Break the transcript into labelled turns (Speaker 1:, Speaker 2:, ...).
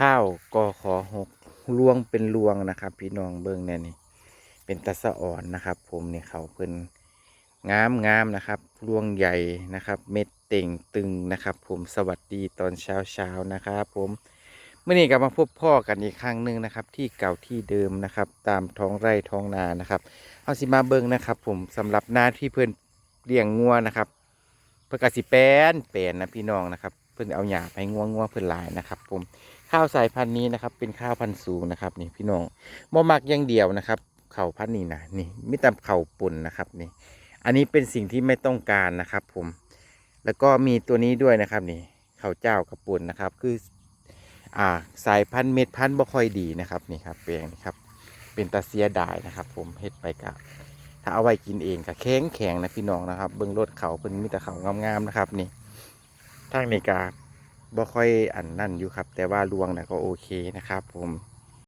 Speaker 1: ข้าวกอขอหกรวงเป็นรวงนะครับ พี่น้องเบิ้งเนี่ยนี่ เป็นตะสะอ่อนนะครับ ผมเนี่เขาเพิ่นงามงามนะครับ รวงใหญ่นะครับ เม็ดเต่งตึงนะครับ ผมสวัสดีตอนเช้าเช้านะครับ ผมเมื่อนี้กลับมาพบพ่อกันอีกครั้งหนึ่งนะครับ ที่เก่าที่เดิมนะครับ ตามท้องไร่ท้องนานะครับเอาสิมาเบิ้งนะครับ ผมสำหรับหน้าที่เพื่อนเลี้ยงงัวนะครับเพื่อกสิแปนแปนนะพี่น้องนะครับ พื่นเอาหยาไปงัวงัวเพื่อนหลายนะครับ ผมข้าวสายพันธุ์นี้นะครับ เป็นข้าวพันธุ์สูงนะครับนี่พี่น้องบ่มักอย่างเดียวนะครับ เข่าพันธุ์นี้นะนี่มิตรเข่าปุ่นนะครับนี่ อันนี้เป็นสิ่งที่ไม่ต้องการนะครับ ผม แล้วก็มีตัวนี้ด้วยนะครับนี่เข้าเจ้ากับปุ่นนะครับ คืออ่าสายพันธุ์เม็ดพันธุ์บ่ค่อยดีนะครับนี่ครับแปลงนี่ครับ เป็นตาเสียดายนะครับ ผมเฮ็ดไปกับถ้าเอาไว้กินเองกับแข็งแข็งนะพี่น้องนะครับ เบิ่งรถเขาเพิ่นมีแต่เขางามๆนะครับนี่ ทางนี้กาบ่ค่อยอันนั่นอยู่ครับ แต่ว่าลวงนะก็โอเคนะครับ ผม